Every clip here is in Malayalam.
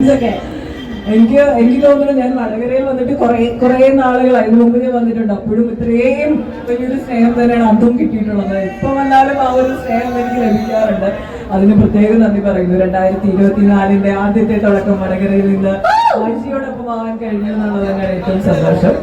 ഒക്കെ എനിക്ക് എനിക്ക് തോന്നുന്നു ഞാൻ വടകരയിൽ വന്നിട്ട് കുറെ കുറെ നാളുകളായി മുമ്പ് ഞാൻ വന്നിട്ടുണ്ട്. അപ്പോഴും ഇത്രയും വലിയൊരു സ്നേഹം തന്നെയാണ് അതും കിട്ടിയിട്ടുള്ളത്. ഇപ്പൊ വന്നാലും ആ ഒരു സ്നേഹം എനിക്ക് ലഭിക്കാറുണ്ട്. അതിന് പ്രത്യേക നന്ദി പറയുന്നു. രണ്ടായിരത്തി ഇരുപത്തിനാലിന്റെ ആദ്യത്തെ തുടക്കം വടകരയിൽ നിന്ന് ആഴ്ചയോടൊപ്പം ആവാൻ കഴിഞ്ഞു എന്നുള്ളത് തന്നെയാണ് ഏറ്റവും സന്തോഷം.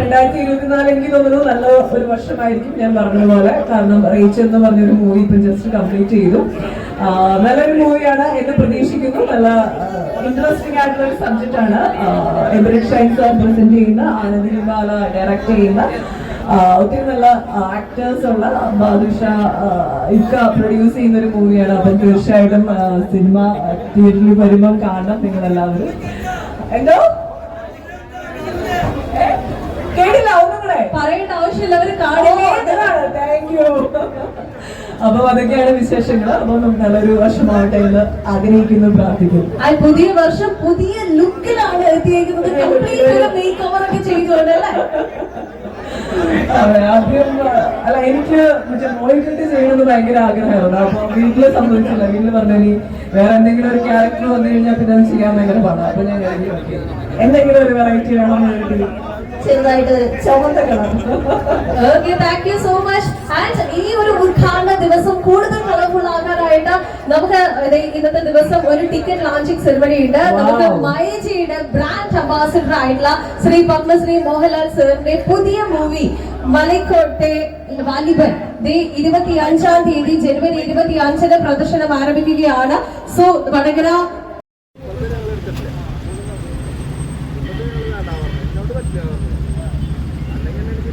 രണ്ടായിരത്തി ഇരുപത്തിനാല് എനിക്ക് തോന്നുന്നു നല്ല ഒരു വർഷമായിരിക്കും ഞാൻ പറഞ്ഞതുപോലെ. കാരണം റീച്ച് എന്ന് പറഞ്ഞൊരു മൂവി ഇപ്പം ജസ്റ്റ് കംപ്ലീറ്റ് ചെയ്തു. നല്ലൊരു മൂവിയാണ് എന്ന് പ്രതീക്ഷിക്കുന്നു. നല്ല ഇൻട്രസ്റ്റിംഗ് ആയിട്ടുള്ള ഒരു സബ്ജക്റ്റ് ആണ്. എബറിക് ഷൈൻ പ്രസന്റ് ചെയ്യുന്ന ആനന്ദ് ഡയറക്ട് ചെയ്യുന്ന ഒത്തിരി നല്ല ആക്ടേഴ്സ് ഉള്ള ബാദുഷ ഇക്ക പ്രൊഡ്യൂസ് ചെയ്യുന്ന ഒരു മൂവിയാണ് അപ്പം തീർച്ചയായിട്ടും സിനിമ തിയേറ്ററിൽ വരുമ്പം കാണണം നിങ്ങൾ എല്ലാവരും എന്തോ? ഏ? കേട്ടില്ല ഒന്നും കൂടെ. പറയേണ്ട ആവശ്യമില്ല അവർ കാണില്ലേ? താങ്ക് യു അപ്പൊ അതൊക്കെയാണ് വിശേഷങ്ങൾ. അപ്പൊ നമുക്ക് നല്ലൊരു വർഷമാവട്ടെ എന്ന് ആഗ്രഹിക്കുന്നു പ്രാർത്ഥിക്കുന്നു. പുതിയ വർഷം പുതിയ ലുക്കിലാണ് എത്തിയേക്കുന്നത്. കംപ്ലീറ്റ് ഒരു മേക്ക് ഓവർ ഒക്കെ ചെയ്തുകൊണ്ട് അല്ലേ? അതെ, ആദ്യം അല്ല എനിക്ക് മറ്റേ മോയിക്കെട്ട് ചെയ്യണമെന്ന് ഭയങ്കര ആഗ്രഹമായിരുന്നു. അപ്പൊ വീട്ടിൽ സംഭവിച്ചില്ല. വീട്ടിൽ പറഞ്ഞു നീ വേറെ എന്തെങ്കിലും ഒരു ക്യാരക്ടർ വന്നു കഴിഞ്ഞാൽ പിന്നെ അത് ചെയ്യാൻ ഭയങ്കര പാടാ. അപ്പൊ ഞാൻ കരുതി, എന്തെങ്കിലും ഒരു വെറൈറ്റി വേണമെന്ന് കരുതി. ചെറുതായിട്ട് ചുമന്ന colour. Okay thank you so much and ഈ ഒരു ഉദ്ഘാടന ദിവസം കൂടുതൽ കളർഫുൾ ആകാനായിട്ട് നമുക്ക് ഇന്നത്തെ ദിവസം ഒരു ടിക്കറ്റ് ലോഞ്ചിങ് സെറിമണി ഉണ്ട്. നമുക്ക് മൈജിയുടെ ബ്രാൻഡ് അംബാസിഡർ ആയിട്ടുള്ള ശ്രീ പത്മശ്രീ മോഹൻലാൽ സാറിന്റെ പുതിയ മൂവി മലക്കോട്ടെ വാലിബൻ. ഇരുപത്തി അഞ്ചാം തീയതി ജനുവരി ഇരുപത്തി അഞ്ചിന് പ്രദർശനം ആരംഭിക്കുകയാണ്. സോ വടകര അല്ലെങ്കിൽ എനിക്ക്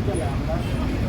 这两个。